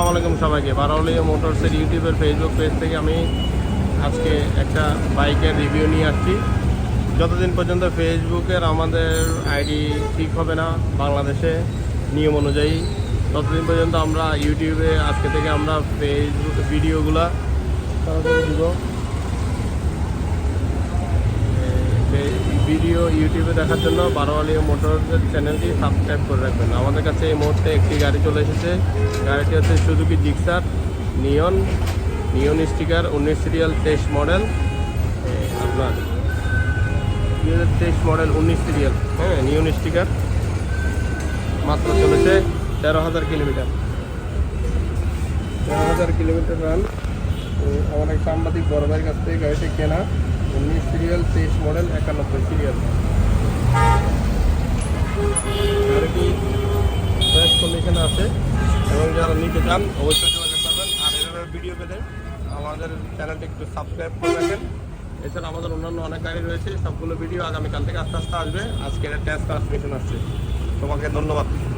আসসালামু আলাইকুম সবাইকে। বারাউলিয়া মোটরসের ইউটিউবের ফেসবুক পেজ থেকে আমি আজকে একটা বাইকের রিভিউ নিয়ে আসছি। যতদিন পর্যন্ত ফেসবুকের আমাদের আইডি ঠিক হবে না বাংলাদেশে নিয়ম অনুযায়ী, ততদিন পর্যন্ত আমরা ইউটিউবে আজকে থেকে আমরা ফেসবুক ভিডিওগুলো দিব। ভিডিও ইউটিউবে দেখার জন্য বারোয়ালিয়া মোটরসের চ্যানেলটি সাবস্ক্রাইব করে রাখবেন। আমাদের কাছে এই মুহূর্তে একটি গাড়ি চলে এসেছে। গাড়িটি হচ্ছে Suzuki Gixxer neon neon sticker উনিশ সিরিয়াল তেইশ মডেল আপনার দুই হাজার তেইশ মডেল উনিশ সিরিয়াল হ্যাঁ নিয়ন স্টিকার মাত্র চলেছে তেরো হাজার কিলোমিটার। তেরো হাজার কিলোমিটার রান আমার এক সাংবাদিক বড় ভাইয়ের কাছ থেকে গাড়িটি কেনা। উনিশ সিরিয়াল, তেইশ মডেল, একানব্বই সিরিয়াল। গাড়িটি ফ্রেশ কন্ডিশনে আছে? এবং যারা নিতে চান, অবশ্যই যোগাযোগ করবেন। আর এভাবে ভিডিও পেতে আমাদের চ্যানেলটি একটু সাবস্ক্রাইব করে রাখেন এছাড়া আমাদের অন্যান্য অনেক গাড়ি রয়েছে, সবগুলো ভিডিও আগামীকাল থেকে আস্তে আস্তে আসবে। আজকে টেস্ট ট্রান্সমিশন আসছে। তোমাকে ধন্যবাদ।